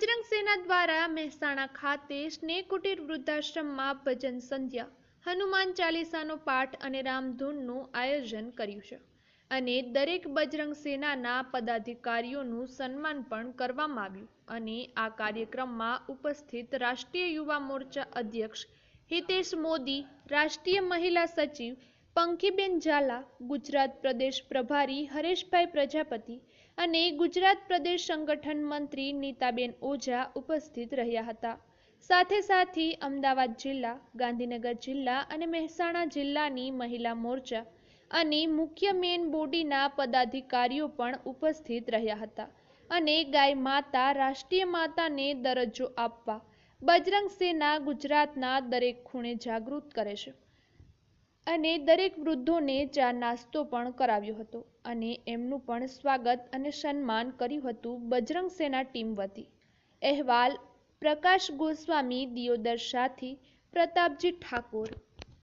બજરંગ સેના દ્વારા મહેસાણા ખાતે સ્નેહ કુટીર વૃદ્ધાશ્રમમાં ભજન સંધ્યા, હનુમાન ચાલીસાનો પાઠ અને રામધૂનનું આયોજન કર્યું છે. અને દરેક બજરંગ સેનાના પદાધિકારીઓનું સન્માન પણ કરવામાં આવ્યું અને આ કાર્યક્રમમાં ઉપસ્થિત રાષ્ટ્રીય યુવા મોરચા અધ્યક્ષ હિતેશ મોદી, રાષ્ટ્રીય મહિલા સચિવ પંખીબેન ઝાલા, ગુજરાત પ્રદેશ પ્રભારી હરેશભાઈ પ્રજાપતિ અને ગુજરાત પ્રદેશ સંગઠન મંત્રી નીતાબેન ઓઝા ઉપસ્થિત રહ્યા હતા. સાથે સાથે અમદાવાદ જિલ્લા, ગાંધીનગર જિલ્લા અને મહેસાણા જિલ્લાની મહિલા મોરચા અને મુખ્ય મેન બોડીના પદાધિકારીઓ પણ ઉપસ્થિત રહ્યા હતા અને ગાય માતા, રાષ્ટ્રીય માતાને દરજ્જો આપવા, બજરંગ સેના ગુજરાતના દરેક ખૂણે જાગૃત કરે છે. અને દરેક વૃદ્ધોને ચા નાસ્તો પણ કરાવ્યો હતો અને એમનું પણ સ્વાગત અને સન્માન કર્યું હતું બજરંગ સેના ટીમ વતી. અહેવાલ પ્રકાશ ગોસ્વામી દિયોદર સાથી પ્રતાપજી ઠાકોર.